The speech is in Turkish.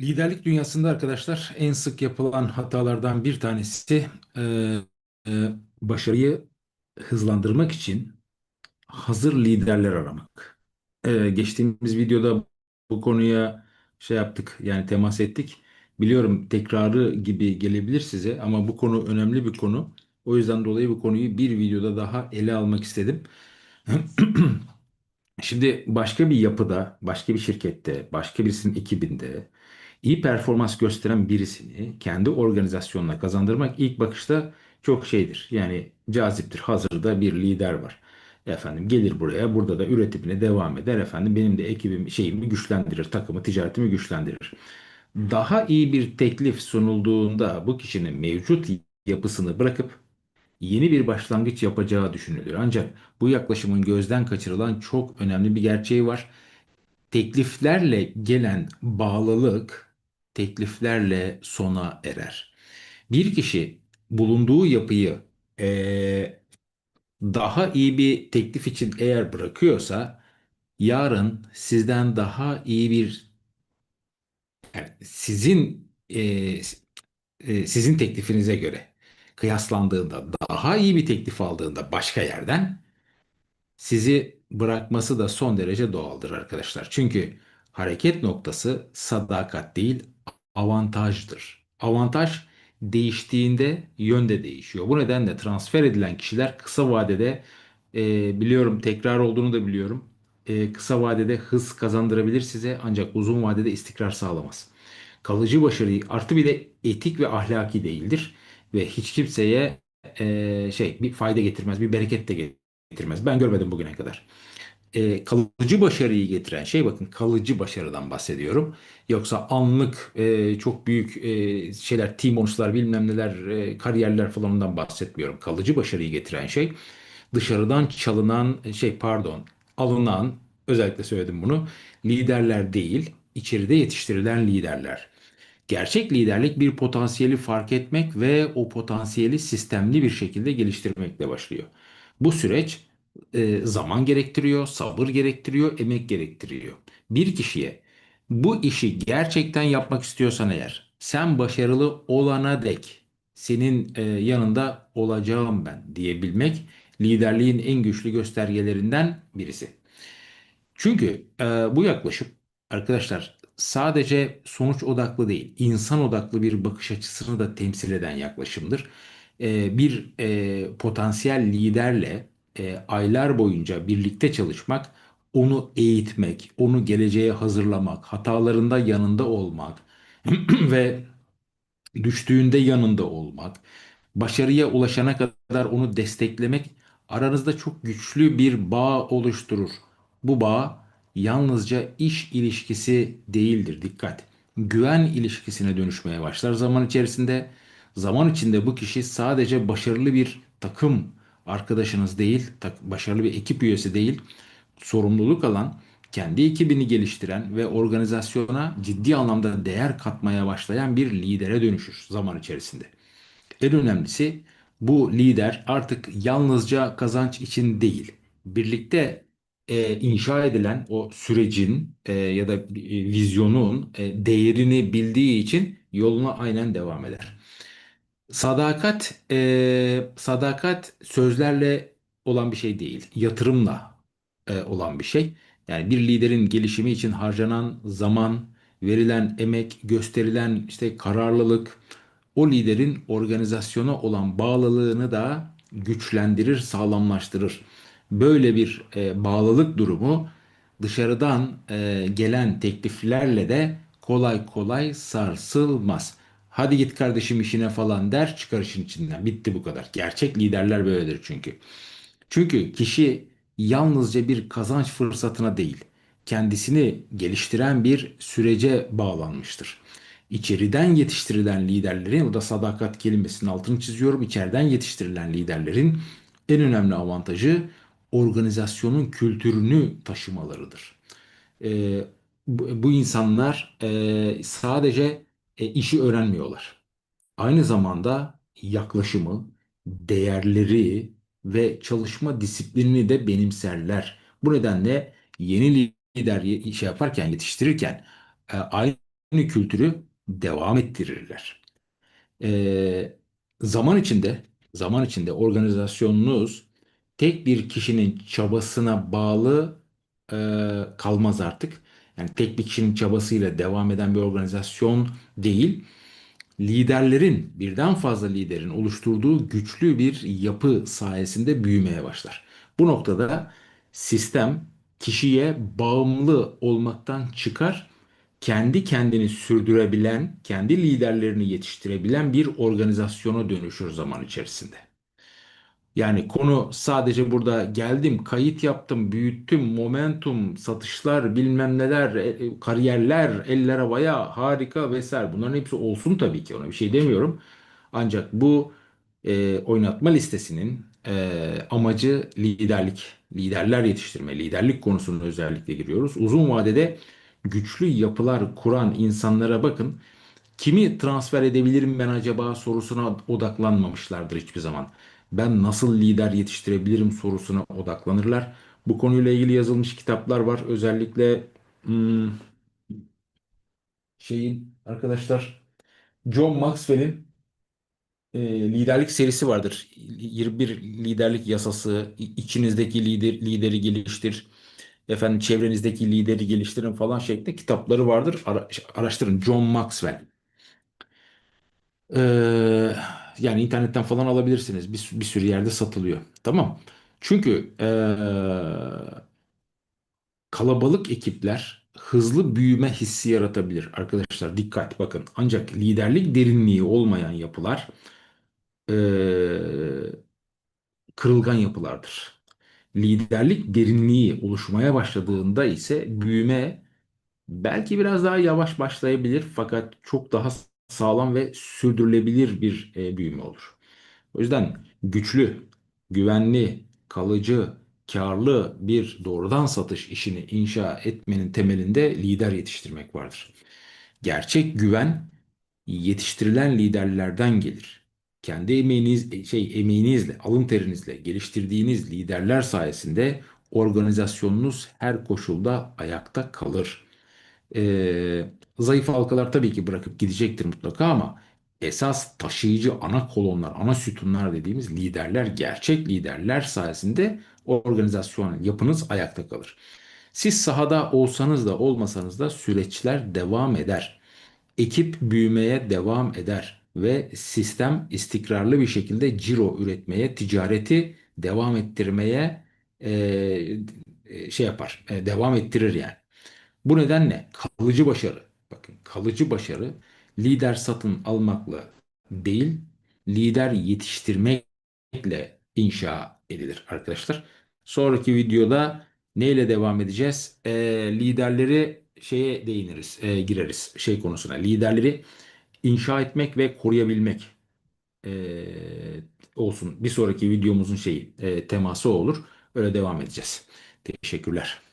Liderlik dünyasında arkadaşlar en sık yapılan hatalardan bir tanesi e, e, başarıyı hızlandırmak için hazır liderler aramak. E, geçtiğimiz videoda bu konuya şey yaptık yani temas ettik. Biliyorum tekrarı gibi gelebilir size ama bu konu önemli bir konu. O yüzden dolayı bu konuyu bir videoda daha ele almak istedim. Şimdi başka bir yapıda, başka bir şirkette, başka birisinin ekibinde iyi performans gösteren birisini kendi organizasyonuna kazandırmak ilk bakışta çok şeydir. Yani caziptir. Hazırda bir lider var. Efendim gelir buraya, burada da üretimine devam eder. Efendim benim de ekibim şeyimi güçlendirir, takımı, ticaretimi güçlendirir. Daha iyi bir teklif sunulduğunda bu kişinin mevcut yapısını bırakıp yeni bir başlangıç yapacağı düşünülür. Ancak bu yaklaşımın gözden kaçırılan çok önemli bir gerçeği var. Tekliflerle gelen bağlılık tekliflerle sona erer. Bir kişi bulunduğu yapıyı eee, daha iyi bir teklif için eğer bırakıyorsa yarın sizden daha iyi bir yani sizin eee, e, sizin teklifinize göre kıyaslandığında daha iyi bir teklif aldığında başka yerden sizi bırakması da son derece doğaldır arkadaşlar. Çünkü hareket noktası sadakat değil avantajdır. Avantaj değiştiğinde yön de değişiyor. Bu nedenle transfer edilen kişiler kısa vadede e, biliyorum tekrar olduğunu da biliyorum. E, kısa vadede hız kazandırabilir size ancak uzun vadede istikrar sağlamaz. Kalıcı başarıyı artı bir de etik ve ahlaki değildir ve hiç kimseye e, şey bir fayda getirmez, bir bereket de getirmez. Ben görmedim bugüne kadar. E, kalıcı başarıyı getiren şey bakın kalıcı başarıdan bahsediyorum. Yoksa anlık e, çok büyük e, şeyler, team bonuslar bilmem neler, e, kariyerler falanından bahsetmiyorum. Kalıcı başarıyı getiren şey dışarıdan çalınan şey pardon alınan özellikle söyledim bunu liderler değil içeride yetiştirilen liderler. Gerçek liderlik bir potansiyeli fark etmek ve o potansiyeli sistemli bir şekilde geliştirmekle başlıyor. Bu süreç zaman gerektiriyor, sabır gerektiriyor, emek gerektiriyor. Bir kişiye bu işi gerçekten yapmak istiyorsan eğer, sen başarılı olana dek senin yanında olacağım ben diyebilmek liderliğin en güçlü göstergelerinden birisi. Çünkü bu yaklaşım arkadaşlar sadece sonuç odaklı değil, insan odaklı bir bakış açısını da temsil eden yaklaşımdır. Bir potansiyel liderle e, aylar boyunca birlikte çalışmak, onu eğitmek, onu geleceğe hazırlamak, hatalarında yanında olmak ve düştüğünde yanında olmak, başarıya ulaşana kadar onu desteklemek aranızda çok güçlü bir bağ oluşturur. Bu bağ yalnızca iş ilişkisi değildir. Dikkat. Güven ilişkisine dönüşmeye başlar zaman içerisinde. Zaman içinde bu kişi sadece başarılı bir takım arkadaşınız değil, başarılı bir ekip üyesi değil, sorumluluk alan, kendi ekibini geliştiren ve organizasyona ciddi anlamda değer katmaya başlayan bir lidere dönüşür zaman içerisinde. En önemlisi bu lider artık yalnızca kazanç için değil, birlikte e, inşa edilen o sürecin e, ya da e, vizyonun e, değerini bildiği için yoluna aynen devam eder. Sadakat, e, sadakat sözlerle olan bir şey değil, yatırımla e, olan bir şey. Yani bir liderin gelişimi için harcanan zaman, verilen emek, gösterilen işte kararlılık, o liderin organizasyona olan bağlılığını da güçlendirir, sağlamlaştırır. Böyle bir e, bağlılık durumu dışarıdan e, gelen tekliflerle de kolay kolay sarsılmaz. Hadi git kardeşim işine falan der çıkar işin içinden. Bitti bu kadar. Gerçek liderler böyledir çünkü. Çünkü kişi yalnızca bir kazanç fırsatına değil, kendisini geliştiren bir sürece bağlanmıştır. İçeriden yetiştirilen liderlerin, o da sadakat kelimesinin altını çiziyorum, içeriden yetiştirilen liderlerin en önemli avantajı organizasyonun kültürünü taşımalarıdır. Ee, bu, bu insanlar e, sadece e, işi öğrenmiyorlar. Aynı zamanda yaklaşımı, değerleri ve çalışma disiplinini de benimserler. Bu nedenle yeni lider şey yaparken, yetiştirirken e, aynı kültürü devam ettirirler. Ee, zaman içinde zaman içinde organizasyonunuz tek bir kişinin çabasına bağlı e, kalmaz artık. Yani tek bir kişinin çabasıyla devam eden bir organizasyon değil liderlerin, birden fazla liderin oluşturduğu güçlü bir yapı sayesinde büyümeye başlar. Bu noktada sistem kişiye bağımlı olmaktan çıkar, kendi kendini sürdürebilen, kendi liderlerini yetiştirebilen bir organizasyona dönüşür zaman içerisinde. Yani konu sadece burada geldim, kayıt yaptım, büyüttüm, momentum, satışlar, bilmem neler, e, e, kariyerler, eller havaya, harika vesaire. Bunların hepsi olsun tabii ki ona bir şey demiyorum. Ancak bu e, oynatma listesinin e, amacı liderlik, liderler yetiştirme, liderlik konusuna özellikle giriyoruz. Uzun vadede güçlü yapılar kuran insanlara bakın. Kimi transfer edebilirim ben acaba sorusuna odaklanmamışlardır hiçbir zaman. Ben nasıl lider yetiştirebilirim sorusuna odaklanırlar. Bu konuyla ilgili yazılmış kitaplar var. Özellikle hmm, şeyin arkadaşlar John Maxwell'in e, liderlik serisi vardır. 21 liderlik yasası, içinizdeki lider, lideri geliştir, efendim çevrenizdeki lideri geliştirin falan şeklinde kitapları vardır. Ara- araştırın John Maxwell. Ee, yani internetten falan alabilirsiniz. Bir, bir sürü yerde satılıyor. Tamam. Çünkü ee, kalabalık ekipler hızlı büyüme hissi yaratabilir. Arkadaşlar dikkat bakın. Ancak liderlik derinliği olmayan yapılar ee, kırılgan yapılardır. Liderlik derinliği oluşmaya başladığında ise büyüme belki biraz daha yavaş başlayabilir fakat çok daha sağlam ve sürdürülebilir bir e, büyüme olur. O yüzden güçlü, güvenli, kalıcı, karlı bir doğrudan satış işini inşa etmenin temelinde lider yetiştirmek vardır. Gerçek güven yetiştirilen liderlerden gelir. Kendi emeğiniz şey emeğinizle, alın terinizle geliştirdiğiniz liderler sayesinde organizasyonunuz her koşulda ayakta kalır. Ee, zayıf halkalar tabii ki bırakıp gidecektir mutlaka ama esas taşıyıcı ana kolonlar, ana sütunlar dediğimiz liderler, gerçek liderler sayesinde organizasyon yapınız ayakta kalır. Siz sahada olsanız da olmasanız da süreçler devam eder. Ekip büyümeye devam eder ve sistem istikrarlı bir şekilde ciro üretmeye, ticareti devam ettirmeye e, e, şey yapar, e, devam ettirir yani. Bu nedenle kalıcı başarı, bakın kalıcı başarı lider satın almakla değil, lider yetiştirmekle inşa edilir arkadaşlar. Sonraki videoda neyle devam edeceğiz? Ee, liderleri şeye değiniriz, e, gireriz şey konusuna. Liderleri inşa etmek ve koruyabilmek e, olsun. Bir sonraki videomuzun şeyi, e, teması olur. Öyle devam edeceğiz. Teşekkürler.